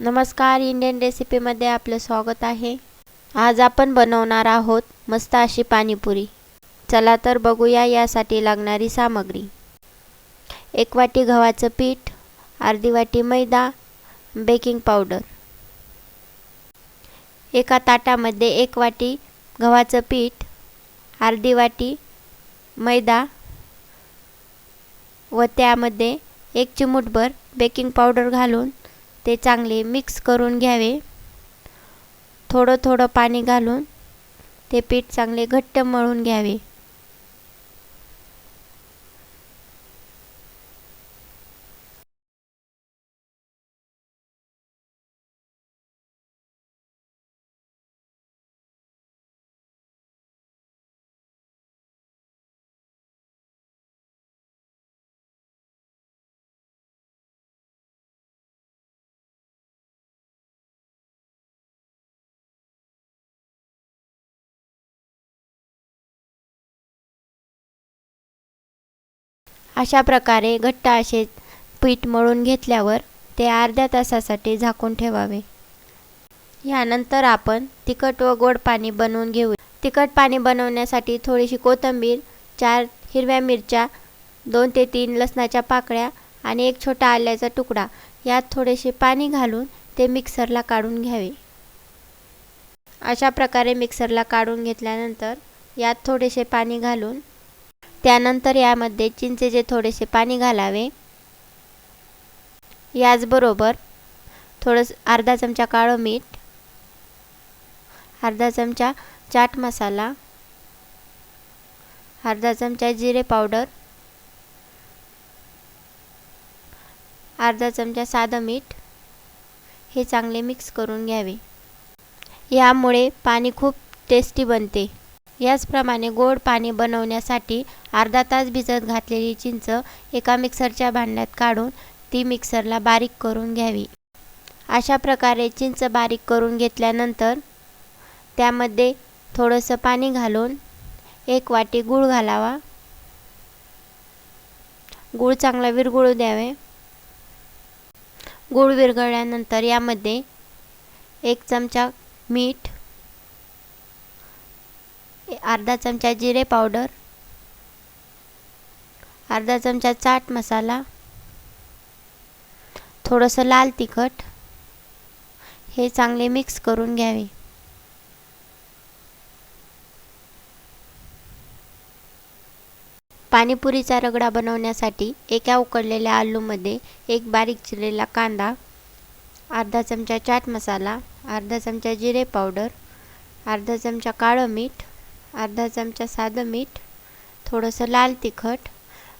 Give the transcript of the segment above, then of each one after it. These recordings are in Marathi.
नमस्कार इंडियन रेसिपीमध्ये आपलं स्वागत आहे. आज आपण बनवणार आहोत मस्त अशी पाणीपुरी. चला तर बघूया यासाठी लागणारी सामग्री. एक वाटी गव्हाचं पीठ अर्धी वाटी मैदा बेकिंग पावडर. एका ताटामध्ये एक वाटी गव्हाचं पीठ अर्धी वाटी मैदा व त्यामध्ये एक चिमूटभर बेकिंग पावडर घालून ते चांगले मिक्स करून घ्यावे. थोडं थोडं पाणी घालून ते पीठ चांगले घट्ट मळून घ्यावे. अशा प्रकारे घट्ट असे पीठ मळून घेतल्यावर ते अर्ध्या तासासाठी झाकून ठेवावे. यानंतर आपण तिखट व गोड पाणी बनवून घेऊ. तिखट पाणी बनवण्यासाठी थोडीशी कोथिंबीर चार हिरव्या मिरच्या दोन ते तीन लसणाच्या पाकळ्या आणि एक छोटा आल्याचा तुकडा यात थोडेसे पाणी घालून ते मिक्सरला काढून घ्यावे. अशा प्रकारे मिक्सरला काढून घेतल्यानंतर यात थोडेसे पाणी घालून त्यानंतर यामध्ये चिंचेचे थोडेसे पाणी घालावे. याचबरोबर थोडंसं अर्धा चमचा काळं मीठ अर्धा चमचा चाट मसाला अर्धा चमचा जिरे पावडर अर्धा चमचा साधं मीठ हे चांगले मिक्स करून घ्यावे. यामुळे पाणी खूप टेस्टी बनते. याचप्रमाणे गोड पाणी बनवण्यासाठी अर्धा तास भिजत घातलेली चिंच एका मिक्सरच्या भांड्यात काढून ती मिक्सरला बारीक करून घ्यावी. अशा प्रकारे चिंच बारीक करून घेतल्यानंतर त्यामध्ये थोडंसं पाणी घालून एक वाटी गूळ घालावा. गूळ चांगला विरगुळू द्यावे. गूळ विरघळल्यानंतर यामध्ये एक चमचा मीठ अर्धा चमचा जिरे पावडर अर्धा चमचा चाट मसाला थोडंसं लाल तिखट हे चांगले मिक्स करून घ्यावे. पाणीपुरीचा रगडा बनवण्यासाठी एका उकडलेल्या आलूमध्ये एक बारीक चिरलेला कांदा अर्धा चमचा चाट मसाला अर्धा चमचा जिरे पावडर अर्धा चमचा काळं मीठ अर्धा चमचा साधं मीठ थोडंसं लाल तिखट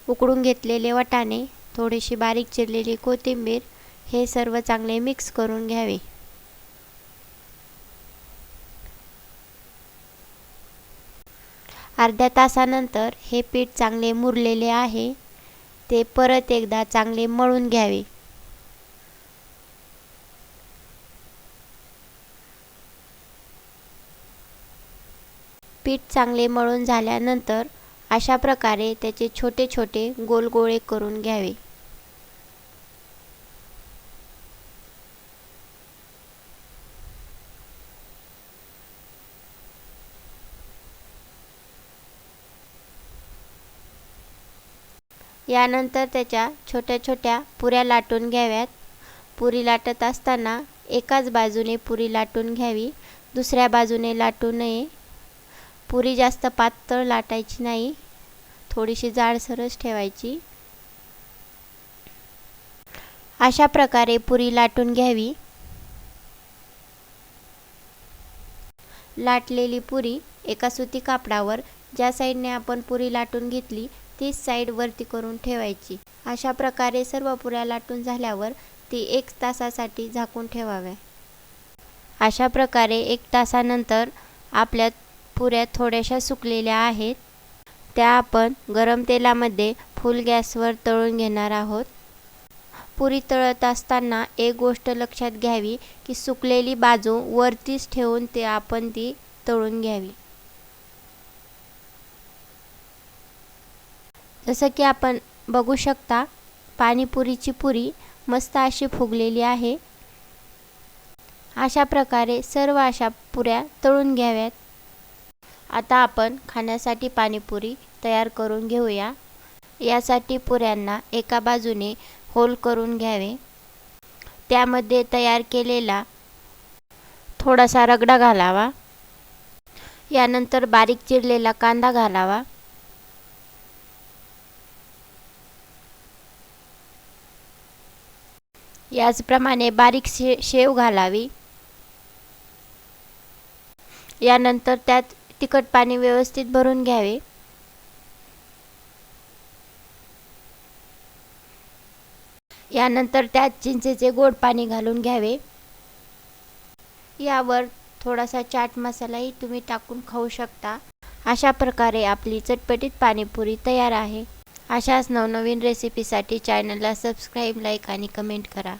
उकडून घेतलेले वटाणे थोडीशी बारीक चिरलेली कोथिंबीर हे सर्व चांगले मिक्स करून घ्यावे. अर्ध्या तासानंतर हे पीठ चांगले मुरलेले आहे ते परत एकदा चांगले मळून घ्यावे. पीठ चांगले मळून झाल्यानंतर अशा प्रकारे त्याचे छोटे छोटे गोल गोळे करून घ्यावे. यानंतर त्याच्या छोट्या छोट्या पुऱ्या लाटून घ्याव्यात. पुरी लाटत असताना एकाच बाजूने पुरी लाटून घ्यावी दुसऱ्या बाजूने लाटू नये. पुरी जास्त पातळ लाटायची नाही. थोडीशी जाडसरच ठेवायची. अशा प्रकारे पुरी लाटून घ्यावी. लाटलेली पुरी एका सुती कापडावर ज्या साईडने आपण पुरी लाटून घेतली तीच साईड वरती करून ठेवायची. अशा प्रकारे सर्व पुऱ्या लाटून झाल्यावर ती एक तासासाठी झाकून ठेवाव्या. अशा प्रकारे एक तासानंतर आपल्या पुऱ्या थोड्याशा सुकलेल्या आहेत. त्या आपण गरम तेलामध्ये फुल गॅसवर तळून घेणार आहोत. पुरी तळत असताना एक गोष्ट लक्षात घ्यावी की सुकलेली बाजू वरतीच ठेवून ते आपण ती तळून घ्यावी. जसं की आपण बघू शकता पाणीपुरीची पुरी मस्त अशी फुगलेली आहे. अशा प्रकारे सर्व अशा पुऱ्या तळून घ्याव्यात. आता आपण खाण्यासाठी पाणीपुरी तयार करून घेऊया. यासाठी पुऱ्यांना एका बाजूने होल करून घ्यावे. त्यामध्ये तयार केलेला थोडासा रगडा घालावा. यानंतर बारीक चिरलेला कांदा घालावा. याचप्रमाणे बारीक शे शेव घालावी. यानंतर त्यात तिखट पाणी व्यवस्थित भरून घ्यावे. यानंतर त्यात चिंचेचे गोड पाणी घालून घ्यावे. यावर थोडासा चाट मसालाही तुम्ही टाकून खाऊ शकता. अशा प्रकारे आपली चटपटीत पाणीपुरी तयार आहे. अशाच नवनवीन रेसिपीसाठी चॅनलला सबस्क्राईब लाईक आणि कमेंट करा.